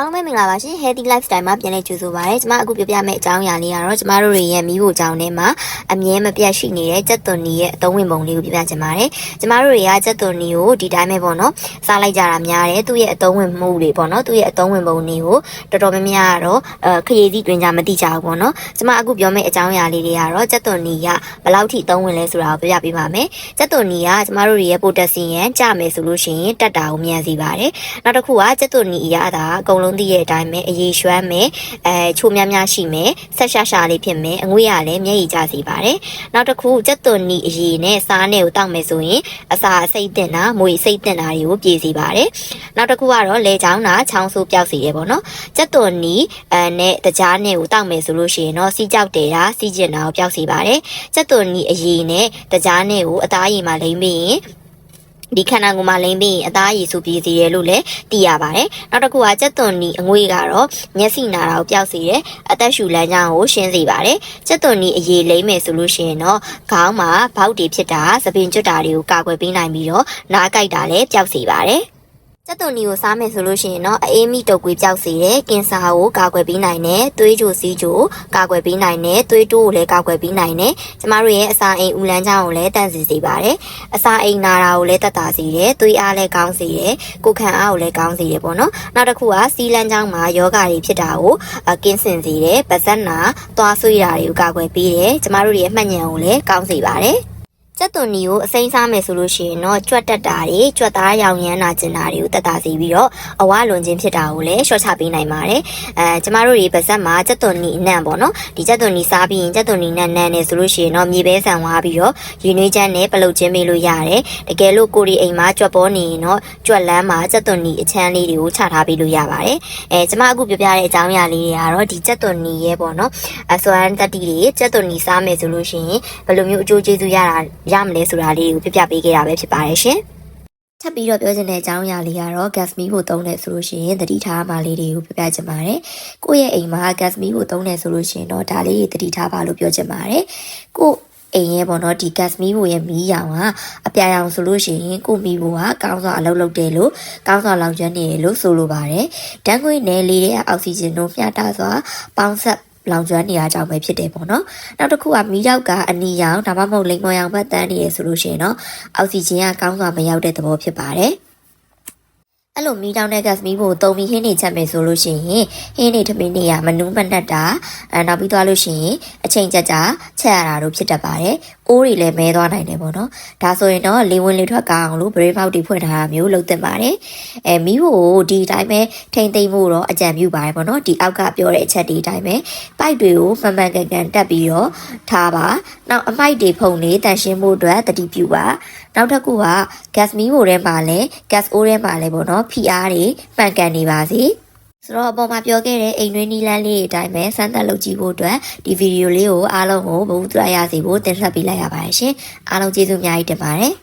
အားလုံးပဲမင်္ဂလာပါရှင် Healthy Lifestyle မှာပြန်လည်ကြိုဆိုပါရစေကျွန်မအခုပြောပြမယ့်အကြောင်းအရာလေးကတော့ကျမတို့တွေရဲ့မိဖို့ကြောင်းထဲမှာအမြဲမပြတ်ရှိနေတဲ့ကြက်သွန်နီရဲ့အသုံးဝင်ပုံလေးကိုပြပြချင်ပါတယ်ကျမတို့တွေကကြက်သွန်နီကိုဒီတိုင်းပဲပေါ့နော်စားလိုက်ကြတာများတယ်သူ့ရဲ့အသုံးဝင်မှုတွေပေါ့နော်သူ့ရဲ့အသုံးဝင်ပုံတွေကိုတော်တော်များများကတော့အဲခရီးစီးတွင်ကြမသိကြဘူးပေါ့နော်ကျမအခုပြောမယ့်အကြောင်းအရာလေးတွေကတော့ကြက်သွန်နီကဘယ်လောက်ထိအသုံးဝင်လဲဆိုတာကိုပြပြပေးပါမယ်ကြက်သွန်နီကကျမတို့တွေရဲ့ပိုတက်ဆီယမ်ကျမယ်ဆိုလို့ရှိရင်တက်တာကိုမြန်စီပါတယ်နောက်တစ်ခုကကြက်သွန်နီအရာသာအကုန်လုံးသိရဲ့အတိုင်းပဲအရေးရွှမ်းမယ်အဲချိုများများရှိမယ်ဆက်ရှာရှာလေးဖြစ်မယ်အငွေ့ရလည်းမျက်ရည်ကျစေပါတယ်နောက်တစ်ခုကြက်သွန်နီအရေးနဲ့စားနဲ့ကိုတောက်မယ်ဆိုရင်အစာအစိတ်တင်တာမွေစိတ်တင်တာတွေကိုပြေစီပါတယ်နောက်တစ်ခုကတော့လေချောင်းတာချောင်းဆိုးပျောက်စေရပေါ့နော်ကြက်သွန်နီအဲနဲ့တကြားနဲ့ကိုတောက်မယ်ဆိုလို့ရှိရင်တော့စီးကြောက်တယ်တာစီးကျင်တာကိုပျောက်စေပါတယ်ကြက်သွန်နီအရေးနဲ့တကြားနဲ့ကိုအသားရည်မှာလိမ့်ပြီးရင် ဒီခန္ဓာကိုယ်မှာလိမ့်ပြီးရင်အသားရည်ဆူပြေးစေတယ်လို့လည်းသိရပါတယ်။နောက်တစ်ခုကကြက်သွန်နီအငွေကတော့မျက်စိနာတာကိုပျောက်စေတယ်။အသက်ရှူလမ်းကြောင်းကိုရှင်းစေပါတယ်။ကြက်သွန်နီအရေးလိမ့်မယ်ဆိုလို့ရှိရင်တော့ခေါင်းမှာဘောက်တွေဖြစ်တာသပင်ကျွတ်တာတွေကိုကာကွယ်ပေးနိုင်ပြီးတော့နားကြိုက်တာလည်းပျောက်စေပါတယ်။ ကြက်သွန်နီကိုစားမယ်ဆိုလို့ရှိရင်တော့အေးမိတုပ်ကွေးပျောက်စေတယ်ကင်ဆာကိုကာကွယ်ပေးနိုင်တယ်သွေးကြိုစီးကြိုကာကွယ်ပေးနိုင်တယ်သွေးတိုးကိုလည်းကာကွယ်ပေးနိုင်တယ်ကျမတို့ရဲ့အစာအိမ်ဦးလန်းချောင်းကိုလည်းတန့်စီစေပါတယ်အစာအိမ်နာတာကိုလည်းတက်တာစေတယ်သွေးအားလည်းကောင်းစေတယ်ကိုယ်ခံအားကိုလည်းကောင်းစေတယ်ပေါ့နော်နောက်တစ်ခုကစီးလန်းချောင်းမှာယောဂတွေဖြစ်တာကိုအကင်းစင်စေတယ်ပါဇက်နာသွားဆွေးတာတွေကိုကာကွယ်ပေးတယ်ကျမတို့ရဲ့အမှတ်ဉာဏ်ကိုလည်းကောင်းစေပါတယ် ကျက်သွန်နီကိုအစိမ်းစားမယ်ဆိုလို့ရှိရင်တော့ကြွက်တက်တာတွေကြွက်သားရောင်ရမ်းနာကျင်တာတွေကိုတက်တာစီပြီးတော့အဝလွန်ခြင်းဖြစ်တာကိုလည်းရှော့ချပေးနိုင်ပါတယ်အဲကျမတို့တွေပါဇက်မှာကျက်သွန်နီအနံ့ပေါ့နော်ဒီကျက်သွန်နီစားပြီးရင်ကျက်သွန်နီနဲ့နံ့နေဆိုလို့ရှိရင်တော့မြေပဲဆန်သွားပြီးတော့ယူနွေးချမ်းနဲ့ပလုတ်ချင်းပေးလို့ရတယ်တကယ်လို့ကိုရီအိမ်မှာကြွက်ပေါ်နေရင်တော့ကြွက်လန်းမှာကျက်သွန်နီအချမ်းလေးတွေကိုချထားပေးလို့ရပါတယ်အဲကျမအခုပြောပြတဲ့အကြောင်းအရာလေးတွေကတော့ဒီကျက်သွန်နီရဲ့ပေါ့နော်အစွမ်းတက်တီတွေကျက်သွန်နီစားမယ်ဆိုလို့ရှိရင်ဘယ်လိုမျိုးအကျိုးကျေးဇူးရတာရမလဲဆိုတာလေးကိုပြပြပေးခဲ့တာပဲဖြစ်ပါတယ်ရှင်ထပ်ပြီးတော့ပြောချင်တဲ့အကြောင်းအရာလေးကတော့ gas မီးကိုသုံးတယ်ဆိုလို့ရှိရင်သတိထားမှလေးတွေကိုပြပြချင်ပါတယ်။ကိုယ့်ရဲ့အိမ်မှာ gas မီးကိုသုံးတယ်ဆိုလို့ရှိရင်တော့ဒါလေးတွေသတိထားပါလို့ပြောချင်ပါတယ်။ကိုယ့်အိမ်ရဲ့ပေါ့နော်ဒီ gas မီးဖို့ရဲ့မီးရောင်ကအပြာရောင်ဆိုလို့ရှိရင်ကိုမီးဖို့ကကောင်းစွာအလုပ်လုပ်တယ်လို့ကောင်းစွာလောင်ကျွမ်းနေတယ်လို့ဆိုလိုပါတယ်။ဓာတ်ငွေ့နဲ့လေရဲ့အောက်ဆီဂျင်တို့မျှတစွာပေါင်းဆက် လောင်ကျွမ်းနေရကြောင်းပဲဖြစ်တယ်ပေါ့နော်နောက်တစ်ခုကမီးရောက်ကအနီရောင်ဒါမှမဟုတ်လိမ်မော်ရောင်ဘက်တန်းနေရဆိုလို့ရှိရင်တော့အောက်ဆီဂျင်ကကောင်းစွာမရောက်တဲ့သဘောဖြစ်ပါတယ်အဲ့လိုမီးတောင်းတဲ့ gas မီးဖို့တုံပြီးဟင်းနေချက်မယ်ဆိုလို့ရှိရင်ဟင်းနေထမင်းနေရမနူးမနှက်တာအဲနောက်ပြီးသွားလို့ရှိရင်အချိန်ကြကြချက်ရတာတို့ဖြစ်တတ်ပါတယ် အိုးတွေလည်းမဲသွားနိုင်တယ်ပေါ့နော်ဒါဆိုရင်တော့လေဝင်လေထွက်ကောင်းအောင်လို့ brave out တွေဖွင့်ထားတာမျိုးလုပ်သင့်ပါတယ်အဲမီးဖို့ဒီအတိုင်းပဲထိမ့်သိမ့်ဖို့တော့အကြံပြုပါတယ်ပေါ့နော်ဒီအောက်ကပြောတဲ့အချက်ဒီအတိုင်းပဲပိုက်တွေကိုမှန်မှန်ကန်ကန်တက်ပြီးတော့ထားပါနောက်အမိုက်တွေဖုံနေတန်ရှင်းဖို့အတွက်တတိပြုပါနောက်တစ်ခုက gas မီးဖို့ထဲမှာလည်း gas အိုးထဲမှာလည်းပေါ့နော်ဖိအားတွေမှန်ကန်နေပါစေ ဆိုတော့အပေါ်မှာပြောခဲ့တဲ့အိမ်တွင်းနီလန်းလေးအတိုင်းပဲစမ်းသပ်လုပ်ကြည့်ဖို့အတွက်ဒီဗီဒီယိုလေးကိုအားလုံးကိုဘုသူရရစီဖို့တင်ဆက်ပေးလိုက်ရပါတယ်ရှင်အားလုံးကျေးဇူးအများကြီးတင်ပါတယ်